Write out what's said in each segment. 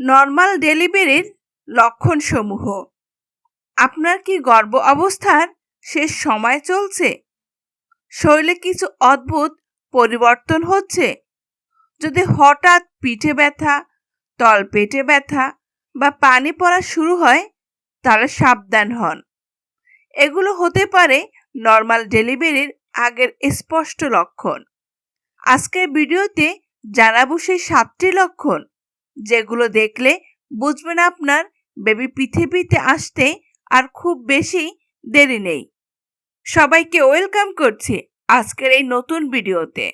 Normal ডেলিভারির লক্ষণসমূহ। আপনার কি গর্ভ অবস্থার শেষ সময় চলছে? শরীরে কিছু অদ্ভুত পরিবর্তন হচ্ছে? যদি হঠাৎ পিঠে ব্যথা তল পেটে ব্যথা বা পানি পড়া শুরু হয়, তাহলে সাবধান হন। এগুলো হতে পারে নর্মাল ডেলিভারির আগের স্পষ্ট লক্ষণ। আজকের ভিডিওতে জানাব সেই সাতটি লক্ষণ। যেগুলো দেখলে বুঝবেন আপনার বেবি পৃথিবীতে আসতে আর খুব বেশি দেরি নেই। সবাইকে ওয়েলকাম করছি আজকের এই নতুন ভিডিওতে।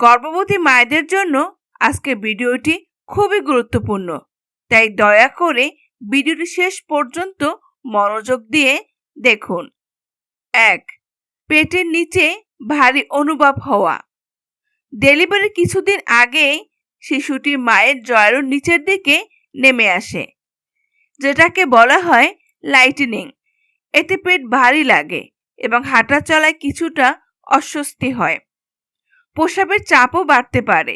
গর্ভবতী মায়েদের জন্য আজকের ভিডিওটি খুবই গুরুত্বপূর্ণ। তাই দয়া করে ভিডিওটি শেষ পর্যন্ত মনোযোগ দিয়ে দেখুন। এক, পেটের নিচে ভারী অনুভব হওয়া। ডেলিভারির কিছুদিন আগেই শিশুটি মায়ের জয়ের নিচের দিকে নেমে আসে, যেটাকে বলা হয় লাইটনিং এতে পেট ভারী লাগে এবং হাঁটা চলায় কিছুটা অস্বস্তি হয়। প্রসাবের চাপও বাড়তে পারে।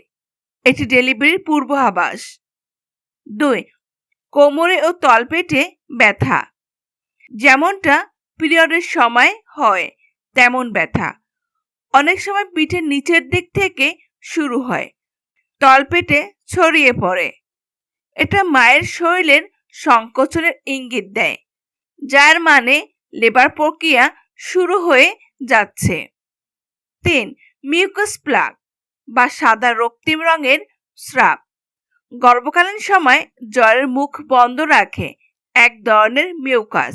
এটি ডেলিভারির পূর্বাভাস। দুই, কোমরে ও তলপেটে ব্যথা। যেমনটা পিরিয়ডের সময় হয়, তেমন ব্যথা। অনেক সময় পিঠের নিচের দিক থেকে শুরু হয়। তলপেটে ছড়িয়ে পড়ে। এটা মায়ের শরীরের সংকোচনের ইঙ্গিত দেয়, যার মানে লেবার প্রক্রিয়া শুরু হয়ে যাচ্ছে। তিন, মিউকাস প্লাগ বা সাদা রক্তিম রঙের স্রাব। গর্ভকালীন সময় জ্বরের মুখ বন্ধ রাখে এক ধরনের মিউকাস।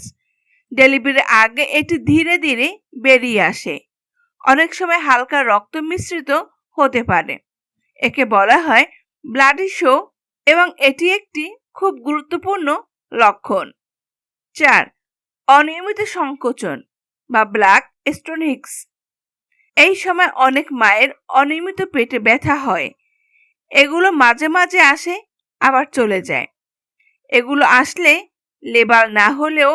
ডেলিভারির আগে এটি ধীরে ধীরে বেরিয়ে আসে। অনেক সময় হালকা রক্ত মিশ্রিত হতে পারে। একে বলা হয় ব্লাডি শো এবং এটি একটি খুব গুরুত্বপূর্ণ লক্ষণ। চার, অনিয়মিত সংকোচন বা ব্ল্যাক স্টোনিক্স এই সময় অনেক মায়ের অনিয়মিত পেটে ব্যথা হয়। এগুলো মাঝে মাঝে আসে, আবার চলে যায়। এগুলো আসলে লেবার না হলেও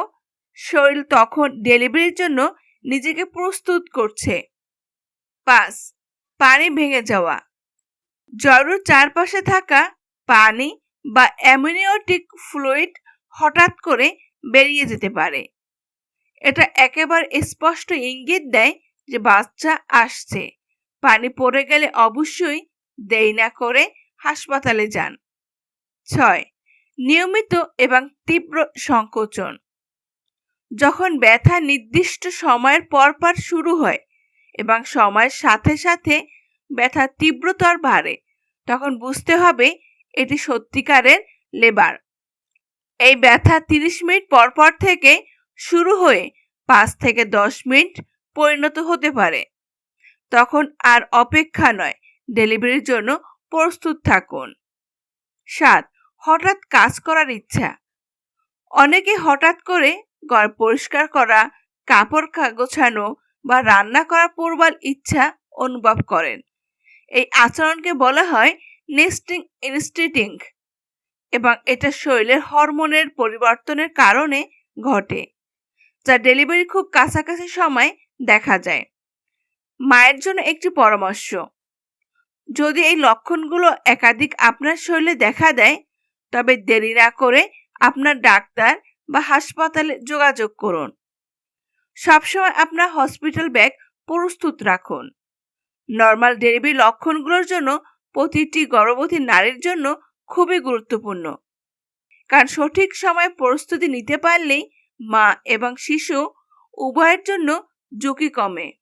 শরীর তখন ডেলিভারির জন্য নিজেকে প্রস্তুত করছে। পাঁচ, পানি ভেঙে যাওয়া। জরুর চারপাশে থাকা পানি বা অ্যামিনিওটিক ফ্লুইড হঠাৎ করে বেরিয়ে যেতে পারে। এটা একেবারে স্পষ্ট ইঙ্গিত দেয় যে বাচ্চা আসছে। পানি পড়ে গেলে অবশ্যই দেই না করে হাসপাতালে যান। ছয়, নিয়মিত এবং তীব্র সংকোচন। যখন ব্যথা নির্দিষ্ট সময়ের পরপর শুরু হয় এবং সময়ের সাথে সাথে ব্যথার তীব্রতর বাড়ে। তখন বুঝতে হবে এটি সত্যিকারের লেবার। এই ব্যথা তিরিশ মিনিট পরপর থেকে শুরু হয়ে পাঁচ থেকে দশ মিনিট পরিণত হতে পারে। তখন আর অপেক্ষা নয়, ডেলিভারির জন্য প্রস্তুত থাকুন। সাত, হঠাৎ কাজ করার ইচ্ছা। অনেকে হঠাৎ করে ঘর পরিষ্কার করা, কাপড় গোছানো বা রান্না করার প্রবল ইচ্ছা অনুভব করেন। এই আচরণকে বলা হয় নেস্টিং ইনস্টিটিং এবং এটা শরীরের হরমোনের পরিবর্তনের কারণে ঘটে, যা ডেলিভারি খুব কাছাকাছি সময় দেখা যায়। মায়ের জন্য একটি পরামর্শ, যদি এই লক্ষণগুলো একাধিক আপনার শরীরে দেখা দেয়, তবে দেরি না করে আপনার ডাক্তার বা হাসপাতালে যোগাযোগ করুন। সবসময় আপনার হসপিটাল ব্যাগ প্রস্তুত রাখুন। নর্মাল ডেলিভারি লক্ষণগুলোর জন্য প্রতিটি গর্ভবতী নারীর জন্য খুবই গুরুত্বপূর্ণ। কারণ সঠিক সময়ে প্রস্তুতি নিতে পারলেই মা এবং শিশু উভয়ের জন্য ঝুঁকি কমে।